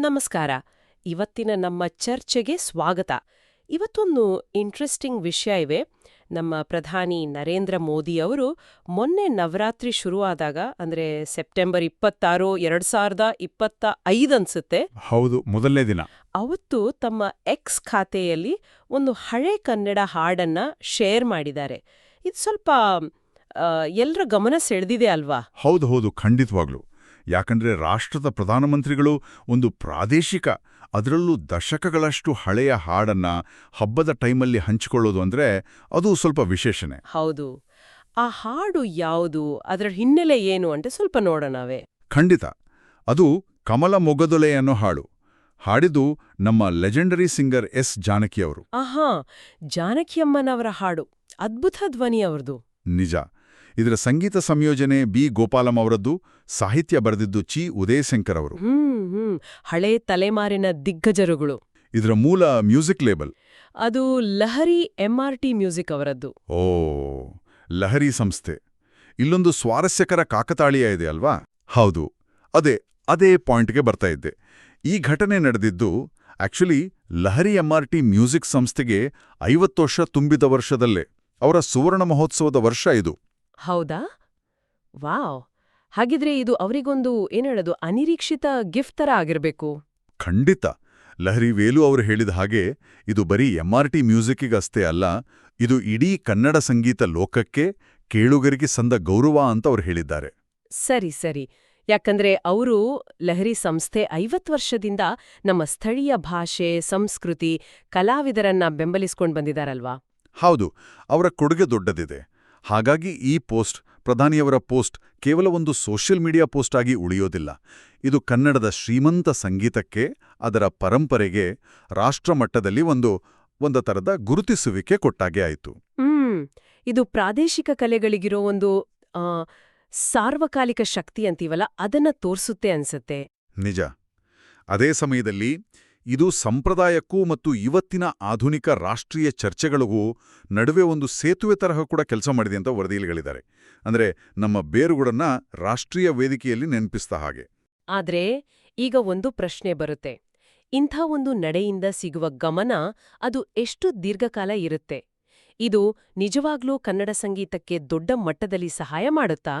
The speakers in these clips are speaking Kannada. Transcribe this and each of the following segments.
ನಮಸ್ಕಾರ. ಇವತ್ತಿನ ನಮ್ಮ ಚರ್ಚೆಗೆ ಸ್ವಾಗತ. ಇವತ್ತೊಂದು ಇಂಟ್ರೆಸ್ಟಿಂಗ್ ವಿಷಯ ಇವೆ. ನಮ್ಮ ಪ್ರಧಾನಿ ನರೇಂದ್ರ ಮೋದಿ ಅವರು ಮೊನ್ನೆ ನವರಾತ್ರಿ ಶುರುವಾದಾಗ ಅಂದ್ರೆ ಸೆಪ್ಟೆಂಬರ್ ಇಪ್ಪತ್ತಾರು ಎರಡ್ ಸಾವಿರದ ಇಪ್ಪತ್ತ ಐದು ಅನ್ಸುತ್ತೆ. ಹೌದು ಮೊದಲನೇ ದಿನ. ಅವತ್ತು ತಮ್ಮ ಎಕ್ಸ್ ಖಾತೆಯಲ್ಲಿ ಒಂದು ಹಳೆ ಕನ್ನಡ ಹಾಡನ್ನ ಶೇರ್ ಮಾಡಿದ್ದಾರೆ. ಇದು ಸ್ವಲ್ಪ ಎಲ್ಲರ ಗಮನ ಸೆಳೆದಿದೆ ಅಲ್ವಾ? ಹೌದು ಹೌದು ಖಂಡಿತವಾಗ್ಲು. ಯಾಕಂದ್ರೆ ರಾಷ್ಟ್ರದ ಪ್ರಧಾನಮಂತ್ರಿಗಳು ಒಂದು ಪ್ರಾದೇಶಿಕ ಅದರಲ್ಲೂ ದಶಕಗಳಷ್ಟು ಹಳೆಯ ಹಾಡನ್ನ ಹಬ್ಬದ ಟೈಮಲ್ಲಿ ಹಂಚಿಕೊಳ್ಳೋದು ಅಂದ್ರೆ ಅದು ಸ್ವಲ್ಪ ವಿಶೇಷನೇ. ಹೌದು. ಆ ಹಾಡು ಯಾವುದು? ಅದರ ಹಿನ್ನೆಲೆ ಏನು ಅಂತ ಸ್ವಲ್ಪ ನೋಡೋಣವೇ ಖಂಡಿತ. ಅದು ಕಮಲ ಮೊಗದೊಲೆ ಅನ್ನೋ ಹಾಡು. ಹಾಡಿದು ನಮ್ಮ ಲೆಜೆಂಡರಿ ಸಿಂಗರ್ ಎಸ್ ಜಾನಕಿಯವರು. ಆಹಾ ಜಾನಕಿಯಮ್ಮನವರ ಹಾಡು. ಅದ್ಭುತ ಧ್ವನಿ ಅವರದು. ನಿಜ. ಇದರ ಸಂಗೀತ ಸಂಯೋಜನೆ ಬಿ. ಗೋಪಾಲಂ ಅವರದ್ದು ಸಾಹಿತ್ಯ ಬರೆದಿದ್ದು ಚಿ. ಉದಯಶಂಕರ್ ಅವರು. ಹಳೆ ತಲೆಮಾರಿನ ದಿಗ್ಗಜರುಗಳು. ಇದರ ಮೂಲ ಮ್ಯೂಸಿಕ್ ಲೇಬಲ್. ಅದು ಲಹರಿ ಎಂಆರ್ಟಿ ಮ್ಯೂಸಿಕ್ ಅವರದ್ದು. ಓ ಲಹರಿ ಸಂಸ್ಥೆ. ಇಲ್ಲೊಂದು ಸ್ವಾರಸ್ಯಕರ ಕಾಕತಾಳೀಯ ಇದೆ ಅಲ್ವಾ? ಹೌದು. ಅದೇ ಅದೇ ಪಾಯಿಂಟ್ಗೆ ಬರ್ತಾ ಇದ್ದೆ. ಈ ಘಟನೆ ನಡೆದಿದ್ದು ಆಕ್ಚುಲಿ ಲಹರಿ ಎಂಆರ್ಟಿ ಮ್ಯೂಸಿಕ್ ಸಂಸ್ಥೆಗೆ ಐವತ್ತು ವರ್ಷ ತುಂಬಿದ ವರ್ಷದಲ್ಲೇ ಅವರ ಸುವರ್ಣ ಮಹೋತ್ಸವದ ವರ್ಷ ಇದು. ಹೌದಾ? ವಾವ್. ಹಾಗಿದ್ರೆ ಇದು ಅವರಿಗೊಂದು ಏನೇಳೋದು ಅನಿರೀಕ್ಷಿತ ಗಿಫ್ಟ್ ತರ ಆಗಿರ್ಬೇಕು. ಖಂಡಿತ. ಲಹರಿ ವೇಲು ಅವರು ಹೇಳಿದ ಹಾಗೆ ಇದು ಬರೀ ಎಂಆರ್ಟಿ ಮ್ಯೂಸಿಕ್ಕಿಗಷ್ಟೇ ಅಲ್ಲ ಇದು ಇಡೀ ಕನ್ನಡ ಸಂಗೀತ ಲೋಕಕ್ಕೆ ಕೇಳುಗರಿಗೆ ಸಂದ ಗೌರವ ಅಂತ ಅವರು ಹೇಳಿದ್ದಾರೆ. ಸರಿ ಸರಿ. ಯಾಕಂದ್ರೆ ಅವರು ಲಹರಿ ಸಂಸ್ಥೆ ಐವತ್ತು ವರ್ಷದಿಂದ ನಮ್ಮ ಸ್ಥಳೀಯ ಭಾಷೆ ಸಂಸ್ಕೃತಿ ಕಲಾವಿದರನ್ನ ಬೆಂಬಲಿಸ್ಕೊಂಡ್ ಬಂದಿದಾರಲ್ವಾ? ಹೌದು. ಅವರ ಕೊಡುಗೆ ದೊಡ್ಡದಿದೆ. ಹಾಗಾಗಿ ಈ ಪೋಸ್ಟ್ ಪ್ರಧಾನಿಯವರ ಪೋಸ್ಟ್ ಕೇವಲ ಒಂದು ಸೋಷಿಯಲ್ ಮೀಡಿಯಾ ಪೋಸ್ಟ್ ಆಗಿ ಉಳಿಯೋದಿಲ್ಲ. ಇದು ಕನ್ನಡದ ಶ್ರೀಮಂತ ಸಂಗೀತಕ್ಕೆ ಅದರ ಪರಂಪರೆಗೆ ರಾಷ್ಟ್ರಮಟ್ಟದಲ್ಲಿ ಒಂದು ಒಂದು ತರದ ಗುರುತಿಸುವಿಕೆ ಕೊಟ್ಟಾಗೆ ಆಯಿತು. ಹ್ಮ್ ಇದು ಪ್ರಾದೇಶಿಕ ಕಲೆಗಳಿಗಿರೋ ಒಂದು ಸಾರ್ವಕಾಲಿಕ ಶಕ್ತಿ ಅಂತೀವಲ್ಲ ಅದನ್ನ ತೋರಿಸುತ್ತೆ ಅನ್ಸತ್ತೆ. ನಿಜ. ಅದೇ ಸಮಯದಲ್ಲಿ ಇದು ಸಂಪ್ರದಾಯಕ್ಕೂ ಮತ್ತು ಇವತ್ತಿನ ಆಧುನಿಕ ರಾಷ್ಟ್ರೀಯ ಚರ್ಚೆಗಳಿಗೂ ನಡುವೆ ಒಂದು ಸೇತುವೆ ತರಹ ಕೂಡ ಕೆಲಸ ಮಾಡಿದೆ ಅಂತ ವರದಿಗಳಿದ್ದಾರೆ ಅಂದ್ರೆ ನಮ್ಮ ಬೇರುಗಳನ್ನ ರಾಷ್ಟ್ರೀಯ ವೇದಿಕೆಯಲ್ಲಿ ನೆನಪಿಸ್ತಾ ಹಾಗೆ. ಆದರೆ ಈಗ ಒಂದು ಪ್ರಶ್ನೆ ಬರುತ್ತೆ. ಇಂಥ ಒಂದು ನಡೆಯಿಂದ ಸಿಗುವ ಗಮನ ಅದು ಎಷ್ಟು ದೀರ್ಘಕಾಲ ಇರುತ್ತೆ? ಇದು ನಿಜವಾಗ್ಲೂ ಕನ್ನಡ ಸಂಗೀತಕ್ಕೆ ದೊಡ್ಡ ಮಟ್ಟದಲ್ಲಿ ಸಹಾಯ ಮಾಡುತ್ತಾ?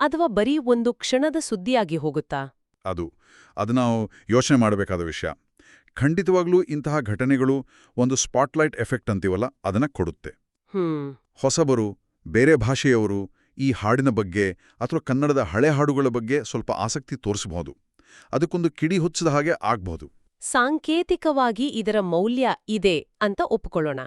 ಅಥವಾ ಬರೀ ಒಂದು ಕ್ಷಣದ ಸುದ್ದಿಯಾಗಿ ಹೋಗುತ್ತಾ? ಅದು. ಅದು ನಾವು ಯೋಚನೆ ಮಾಡಬೇಕಾದ ವಿಷಯ. ಖಂಡಿತವಾಗ್ಲೂ ಇಂತಹ ಘಟನೆಗಳು ಒಂದು ಸ್ಪಾಟ್ಲೈಟ್ ಎಫೆಕ್ಟ್ ಅಂತೀವಲ್ಲ ಅದನ್ನ ಕೊಡುತ್ತೆ. ಹೊಸಬರು ಬೇರೆ ಭಾಷೆಯವರು ಈ ಹಾಡಿನ ಬಗ್ಗೆ ಅಥವಾ ಕನ್ನಡದ ಹಳೆ ಹಾಡುಗಳ ಬಗ್ಗೆ ಸ್ವಲ್ಪ ಆಸಕ್ತಿ ತೋರಿಸಬಹುದು. ಅದಕ್ಕೊಂದು ಕಿಡಿ ಹುಚ್ಚದ ಹಾಗೆ ಆಗ್ಬಹುದು. ಸಾಂಕೇತಿಕವಾಗಿ ಇದರ ಮೌಲ್ಯ ಇದೆ ಅಂತ ಒಪ್ಪಿಕೊಳ್ಳೋಣ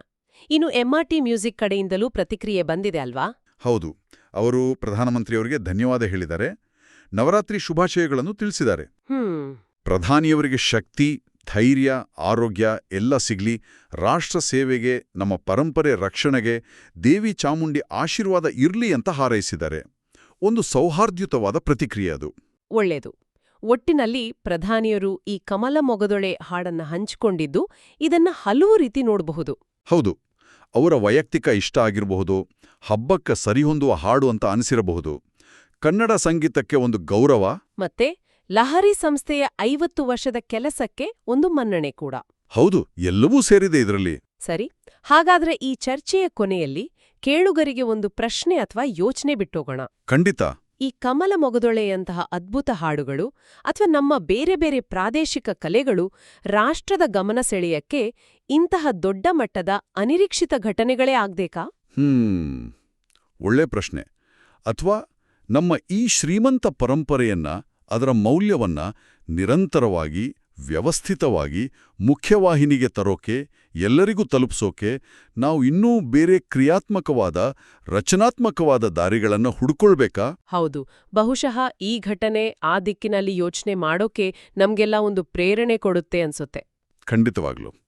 ಇನ್ನು ಎಂಆರ್ಟಿ ಮ್ಯೂಸಿಕ್ ಕಡೆಯಿಂದಲೂ ಪ್ರತಿಕ್ರಿಯೆ ಬಂದಿದೆ ಅಲ್ವಾ? ಹೌದು. ಅವರು ಪ್ರಧಾನಮಂತ್ರಿಯವರಿಗೆ ಧನ್ಯವಾದ ಹೇಳಿದ್ದಾರೆ. ನವರಾತ್ರಿ ಶುಭಾಶಯಗಳನ್ನು ತಿಳಿಸಿದ್ದಾರೆ. ಪ್ರಧಾನಿಯವರಿಗೆ ಶಕ್ತಿ ಧೈರ್ಯ ಆರೋಗ್ಯ ಎಲ್ಲ ಸಿಗ್ಲಿ ರಾಷ್ಟ್ರ ಸೇವೆಗೆ ನಮ್ಮ ಪರಂಪರೆ ರಕ್ಷಣೆಗೆ ದೇವಿ ಚಾಮುಂಡಿ ಆಶೀರ್ವಾದ ಇರ್ಲಿ ಅಂತ ಹಾರೈಸಿದ್ದಾರೆ. ಒಂದು ಸೌಹಾರ್ದ್ಯುತವಾದ ಪ್ರತಿಕ್ರಿಯೆ ಅದು. ಒಳ್ಳೆಯದು ಒಟ್ಟಿನಲ್ಲಿ ಪ್ರಧಾನಿಯರು ಈ ಕಮಲ ಮೊಗದೊಳೆ ಹಾಡನ್ನ ಹಂಚಿಕೊಂಡಿದ್ದು ಇದನ್ನ ಹಲವು ರೀತಿ ನೋಡಬಹುದು. ಹೌದು. ಅವರ ವೈಯಕ್ತಿಕ ಇಷ್ಟ ಆಗಿರಬಹುದು ಹಬ್ಬಕ್ಕೆ ಸರಿಹೊಂದುವ ಹಾಡು ಅಂತ ಅನಿಸಿರಬಹುದು. ಕನ್ನಡ ಸಂಗೀತಕ್ಕೆ ಒಂದು ಗೌರವ. ಮತ್ತೆ ಲಹರಿ ಸಂಸ್ಥೆಯ ಐವತ್ತು ವರ್ಷದ ಕೆಲಸಕ್ಕೆ ಒಂದು ಮನ್ನಣೆ ಕೂಡ. ಹೌದು ಎಲ್ಲವೂ ಸೇರಿದೆ ಇದರಲ್ಲಿ. ಸರಿ ಹಾಗಾದ್ರೆ ಈ ಚರ್ಚೆಯ ಕೊನೆಯಲ್ಲಿ ಕೇಳುಗರಿಗೆ ಒಂದು ಪ್ರಶ್ನೆ ಅಥವಾ ಯೋಚನೆ ಬಿಟ್ಟೋಗೋಣ. ಖಂಡಿತ. ಈ ಕಮಲ ಮೊಗದೊಳೆಯಂತಹ ಅದ್ಭುತ ಹಾಡುಗಳು ಅಥವಾ ನಮ್ಮ ಬೇರೆ ಬೇರೆ ಪ್ರಾದೇಶಿಕ ಕಲೆಗಳು ರಾಷ್ಟ್ರದ ಗಮನ ಸೆಳೆಯಕ್ಕೆ ಇಂತಹ ದೊಡ್ಡ ಮಟ್ಟದ ಅನಿರೀಕ್ಷಿತ ಘಟನೆಗಳೇ ಆಗ್ಬೇಕಾ? ಹ್ಮ್ ಒಳ್ಳೆ ಪ್ರಶ್ನೆ. ಅಥವಾ ನಮ್ಮ ಈ ಶ್ರೀಮಂತ ಪರಂಪರೆಯನ್ನ ಅದರ ಮೌಲ್ಯವನ್ನ ನಿರಂತರವಾಗಿ ವ್ಯವಸ್ಥಿತವಾಗಿ ಮುಖ್ಯವಾಹಿನಿಗೆ ತರೋಕೆ ಎಲ್ಲರಿಗೂ ತಲುಪಿಸೋಕೆ ನಾವು ಇನ್ನೂ ಬೇರೆ ಕ್ರಿಯಾತ್ಮಕವಾದ ರಚನಾತ್ಮಕವಾದ ದಾರಿಗಳನ್ನು ಹುಡುಕೊಳ್ಬೇಕಾ? ಹೌದು. ಬಹುಶಃ ಈ ಘಟನೆ ಆ ದಿಕ್ಕಿನಲ್ಲಿ ಯೋಚನೆ ಮಾಡೋಕೆ ನಮಗೆಲ್ಲ ಒಂದು ಪ್ರೇರಣೆ ಕೊಡುತ್ತೆ ಅನ್ಸುತ್ತೆ. ಖಂಡಿತವಾಗ್ಲು.